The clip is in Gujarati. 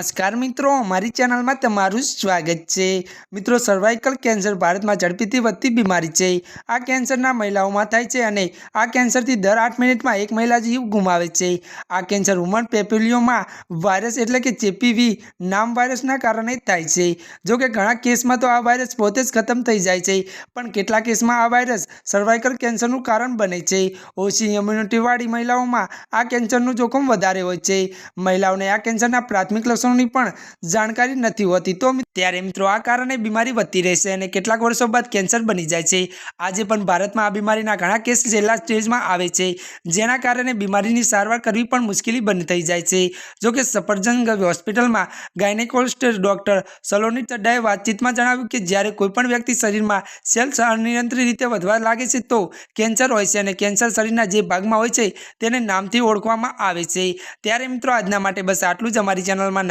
નમસ્કાર મિત્રો, અમારી ચેનલમાં તમારું સ્વાગત છે. મિત્રો સર્વાઇકલ કેન્સર ભારતમાં ઝડપીથી વધતી બીમારી છે. આ કેન્સરના મહિલાઓમાં થાય છે અને આ કેન્સરથી દર આઠ મિનિટમાં એક મહિલા જીવ ગુમાવે છે. આ કેન્સર વુમન પેપ્યુલિયોમાં વાયરસ એટલે કે ચેપીવી નામ વાયરસના કારણે થાય છે. જો કે ઘણા કેસમાં તો આ વાયરસ પોતે જ ખતમ થઈ જાય છે. પણ કેટલાક કેસમાં આ વાયરસ સર્વાઇકલ કેન્સરનું કારણ બને છે. ઓછી ઇમ્યુનિટીવાળી મહિલાઓમાં આ કેન્સરનું જોખમ વધારે હોય છે. મહિલાઓને આ કેન્સરના પ્રાથમિક લક્ષણોની પણ જાણકારી નથી હોતી. તો ત્યારે મિત્રો આ કારણે બીમારી વધતી રહેશે અને કેટલાક વર્ષો બાદ કેન્સર બની જાય છે. આજે પણ ભારતમાં આ બીમારીના ઘણા કેસ છેલ્લા સ્ટેજમાં આવે છે, જેના કારણે બીમારીની સારવાર કરવી પણ મુશ્કેલી બની થઈ જાય છે. જોકે સફરજન હોસ્પિટલમાં ગાયનેકોલોજીસ્ટ ડૉક્ટર સલોની ચડ્ડાએ વાતચીતમાં જણાવ્યું કે જ્યારે કોઈપણ વ્યક્તિ શરીરમાં સેલ્સ અનિયંત્રિત રીતે વધવા લાગે છે, તો કેન્સર હોય છે અને કેન્સર શરીરના જે ભાગમાં હોય છે, તેને નામથી ઓળખવામાં આવે છે. ત્યારે મિત્રો આજના માટે બસ આટલું જ. અમારી ચેનલમાં